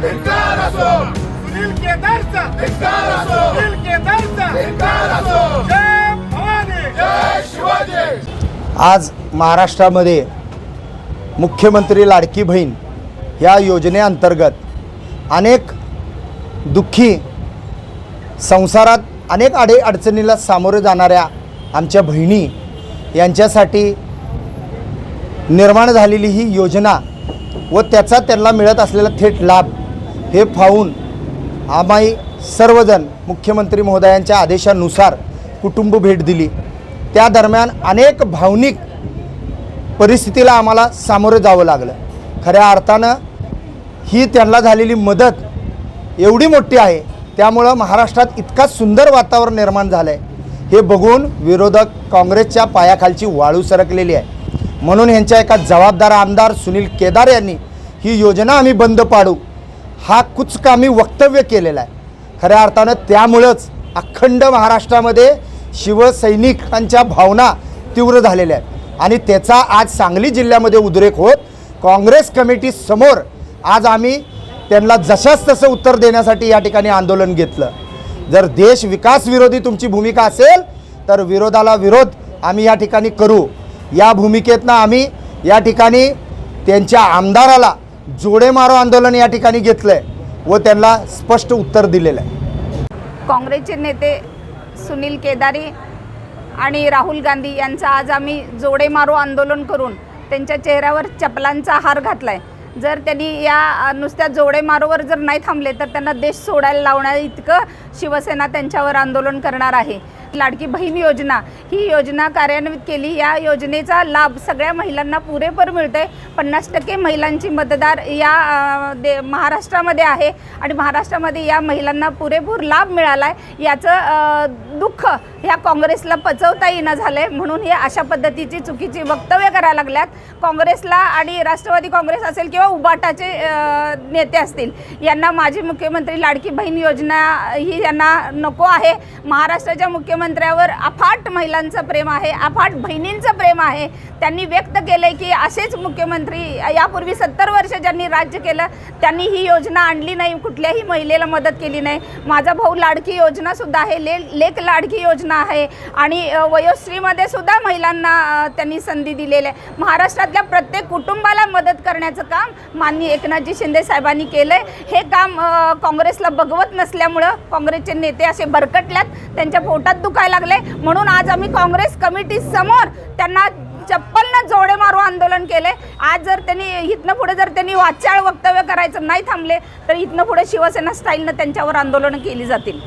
धिक्कार असो सुनील केदारचा धिक्कार असो सुनील केदारचा धिक्कार असो जय भवानी जय शिवाजी आज महाराष्ट्रामध्ये मुख्यमंत्री लाडकी बहीण ह्या योजनेअंतर्गत अनेक दुःखी संसारात अनेक अडे अडचणीला सामोरे जाणाऱ्या आमच्या बहिणी यांच्यासाठी निर्माण झालेली ही योजना व त्याचा त्यांना मिळत असलेला थेट लाभ हे पाहून आम्ही सर्वजण मुख्यमंत्री महोदयांच्या आदेशानुसार कुटुंब भेट दिली. त्या दरम्यान अनेक भावनिक परिस्थितीला आम्हाला सामोरं जावं लागलं. खऱ्या अर्थानं ही त्यांना झालेली मदत एवढी मोठी आहे त्यामुळं महाराष्ट्रात इतका सुंदर वातावरण निर्माण झालं आहे हे बघून विरोधक काँग्रेसच्या पायाखालची वाळू सरकलेली आहे. म्हणून ह्यांच्या एका जबाबदार आमदार सुनील केदार यांनी ही योजना आम्ही बंद पाडू. हा कुचकामी वक्तव्य केलेला आहे. खऱ्या अर्थानं त्यामुळंच अखंड महाराष्ट्रामध्ये शिवसैनिकांच्या भावना तीव्र झालेल्या आहेत. आणि त्याचा आज सांगली जिल्ह्यामध्ये उद्रेक होत काँग्रेस कमिटी समोर आज आम्ही त्यांना जशाच तसं उत्तर देण्यासाठी या ठिकाणी आंदोलन घेतलं. जर देश विकास विरोधी तुमची भूमिका असेल तर विरोधाला विरोध आम्ही या ठिकाणी करू. या भूमिकेतनं आम्ही या ठिकाणी त्यांच्या आमदाराला जोडे मारो आंदोलन या ठिकाणी घेतलं आहे व त्यांना स्पष्ट उत्तर दिलेलं आहे काँग्रेसचे नेते सुनील केदारी आणि राहुल गांधी यांचा आज आम्ही जोडे मारो आंदोलन करून त्यांच्या चेहऱ्यावर चपलांचा हार घातलाय. जर त्यांनी या नुसत्या जोडे मारोवर जर नाही थांबले तर त्यांना देश सोडायला लावण्या इतकं शिवसेना त्यांच्यावर आंदोलन करणार आहे. लाडकी बहीण योजना. ही योजना कार्यान्वित केली. या योजनेचा लाभ सगळ्या महिलांना पुरेपूर मिळतोय. पन्नास टक्के महिलांची मतदार या दे महाराष्ट्रामध्ये आहे आणि महाराष्ट्रामध्ये या महिलांना पुरेपूर लाभ मिळाला आहे याचं दुःख ह्या काँग्रेसला पचवता येणं झालं आहे म्हणून हे अशा पद्धतीची चुकीची वक्तव्य करायला लागल्यात. काँग्रेसला आणि राष्ट्रवादी काँग्रेस असेल किंवा उबाटाचे नेते असतील यांना माजी मुख्यमंत्री लाडकी बहीण योजना ही यांना नको आहे. महाराष्ट्राच्या मुख्यमंत्री मुख्यमंत्र्यावर अफाट महिलांचं प्रेम आहे अफाट बहिणींचं प्रेम आहे. त्यांनी व्यक्त केलं आहे की असेच मुख्यमंत्री यापूर्वी सत्तर वर्ष ज्यांनी राज्य केलं त्यांनी ही योजना आणली नाही कुठल्याही महिलेला मदत केली नाही. माझा भाऊ लाडकी योजनासुद्धा आहे ले लेक लाडकी योजना आहे. आणि वयोश्रीमध्ये सुद्धा महिलांना त्यांनी संधी दिलेली आहे. महाराष्ट्रातल्या प्रत्येक कुटुंबाला मदत करण्याचं काम माननीय एकनाथजी शिंदे साहेबांनी केलं आहे हे काम काँग्रेसला बघवत नसल्यामुळं काँग्रेसचे नेते असे भरकटल्यात त्यांच्या पोटात दुखायला लागले. म्हणून आज आम्ही काँग्रेस कमिटी समोर त्यांना चप्पलनं जोडे मारू आंदोलन केले. आज जर त्यांनी इथनं पुढे जर त्यांनी वाचाळ वक्तव्य करायचं नाही थांबले तर इथनं पुढे शिवसेना स्टाईलनं त्यांच्यावर आंदोलनं केली जातील.